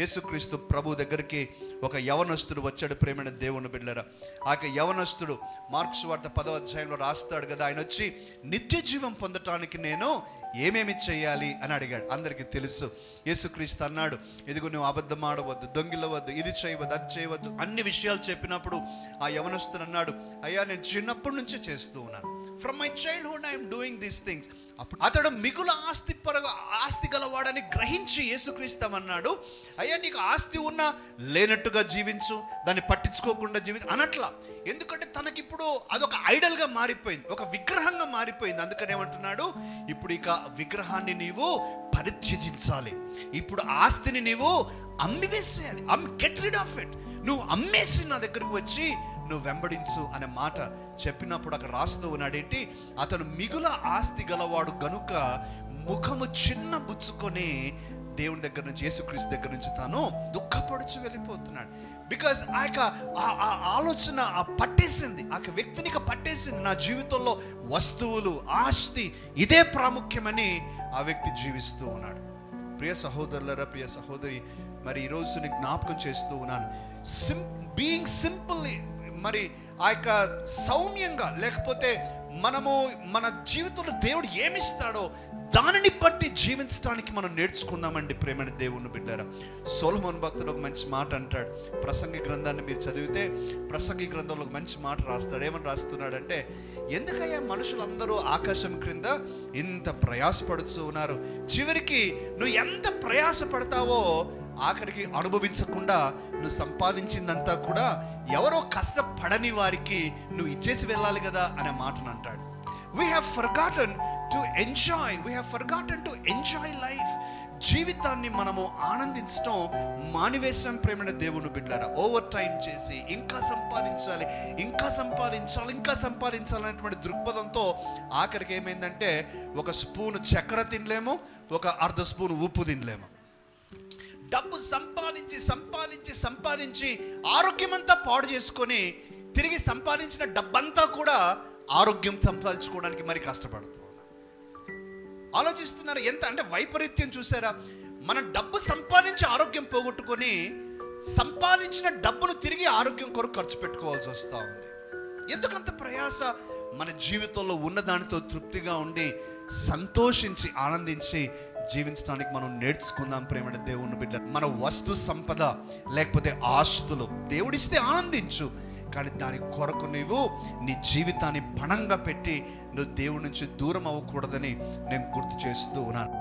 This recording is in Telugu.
యేసుక్రీస్తు ప్రభు దగ్గరికి ఒక యవనస్తుడు వచ్చాడు ప్రేమైన దేవుని బిడ్డరా ఆ యొక్క యవనస్తుడు మార్క్స్ వార్త పదవ అధ్యాయంలో రాస్తాడు కదా ఆయన వచ్చి నిత్య జీవం పొందటానికి నేను ఏమేమి చేయాలి? అని అడిగాడు. అందరికీ తెలుసు యేసుక్రీస్తు అన్నాడు ఇదిగో నువ్వు అబద్ధం ఆడవద్దు దొంగిలవద్దు ఇది చేయవద్దు అది చేయవద్దు అన్ని విషయాలు చెప్పినప్పుడు ఆ యవనస్తుడు అన్నాడు అయ్యా నేను చిన్నప్పటి నుంచే చేస్తూ ఉన్నాను from my childhood I'm doing these things అప్పుడు అతడు మిగుల ఆస్తి పరగా ఆస్తి గలవాడని గ్రహించి యేసుక్రీస్తామన్నాడు అయ్యా నీకు ఆస్తి ఉన్నా లేనట్టుగా జీవించు దాన్ని పట్టించుకోకుండా జీవించు అనట్లా. ఎందుకంటే తనకిప్పుడు అదొక ఐడల్గా మారిపోయింది ఒక విగ్రహంగా మారిపోయింది. అందుకని ఏమంటున్నాడు ఇప్పుడు ఇక విగ్రహాన్ని నీవు పరిత్యజించాలి. ఇప్పుడు ఆస్తిని నీవు అమ్మివేసేయాలి. Um get rid of it నువ్వు అమ్మేసి నా దగ్గరకు వచ్చి నువ్వు వెంబడించు అనే మాట చెప్పినప్పుడు అక్కడ రాస్తూ ఉన్నాడేంటి అతను మిగుల ఆస్తి గలవాడు గనుక ముఖము చిన్న బుచ్చుకొని దేవుని దగ్గర నుంచి యేసుక్రీస్తు దగ్గర నుంచి తాను దుఃఖపడుచు వెళ్ళిపోతున్నాడు. బికాస్ ఆ యొక్క ఆ- ఆ ఆలోచన ఆ పట్టేసింది. ఆ యొక్క వ్యక్తిని పట్టేసింది. నా జీవితంలో వస్తువులు ఆస్తి ఇదే ప్రాముఖ్యమని ఆ వ్యక్తి జీవిస్తూ ఉన్నాడు. ప్రియ సహోదరులరా ప్రియ సహోదరి మరి ఈరోజు నీకు జ్ఞాపకం చేస్తూ ఉన్నాను. సిం బీయింగ్ సింపుల్ మరి ఆ యొక్క సౌమ్యంగా లేకపోతే మనము మన జీవితంలో దేవుడు ఏమిస్తాడో దానిని బట్టి జీవించడానికి మనం నేర్చుకుందామండి ప్రేమని దేవుని బిడ్డారా. సోలమోన్ భక్తుడు ఒక మంచి మాట అంటాడు. ప్రసంగి గ్రంథాన్ని మీరు చదివితే ప్రసంగి గ్రంథంలో ఒక మంచి మాట రాస్తాడు. ఏమని రాస్తున్నాడంటే ఎందుకయ్యా మనుషులందరూ ఆకాశం క్రింద ఇంత ప్రయాసపడుతూ ఉన్నారు? చివరికి నువ్వు ఎంత ప్రయాసపడతావో ఆఖరికి అనుభవించకుండా నువ్వు సంపాదించిందంతా కూడా ఎవరో కష్టపడని వారికి నువ్వు ఇచ్చేసి వెళ్ళాలి కదా అనే మాటను అంటాడు. We have forgotten to enjoy we have forgotten to enjoy life జీవితాన్ని మనము ఆనందించడం మానివేశం ప్రేమైన దేవుని బిడ్డారా ఓవర్ టైం చేసి ఇంకా సంపాదించాలి ఇంకా సంపాదించాలి ఇంకా సంపాదించాలనేటువంటి దృక్పథంతో ఆఖరికి ఏమైందంటే ఒక స్పూన్ చక్కెర తినలేము ఒక అర్ధ స్పూన్ ఉప్పు తినలేము. డబ్బు సంపాదించి సంపాదించి సంపాదించి ఆరోగ్యమంతా పాడు చేసుకొని తిరిగి సంపాదించిన డబ్బంతా కూడా ఆరోగ్యం సంపాదించుకోవడానికి మరి కష్టపడుతుంది. ఆలోచిస్తున్నారు ఎంత అంటే వైపరీత్యం చూసారా? మన డబ్బు సంపాదించి ఆరోగ్యం పోగొట్టుకొని సంపాదించిన డబ్బును తిరిగి ఆరోగ్యం కొరకు ఖర్చు పెట్టుకోవాల్సి వస్తూ ఉంది. ఎందుకంత ప్రయాస? మన జీవితంలో ఉన్నదానితో తృప్తిగా ఉండి సంతోషించి ఆనందించి జీవించడానికి మనం నేర్చుకుందాం ప్రేమ దేవుని బిడ్డ మన వస్తు సంపద లేకపోతే ఆస్తులు. దేవుడిస్తే ఆనందించు. కానీ దాని కొరకు నీవు నీ జీవితాన్ని పణంగా పెట్టి నువ్వు దేవుడి నుంచి దూరం అవ్వకూడదని నేను గుర్తు చేస్తూ ఉన్నాను.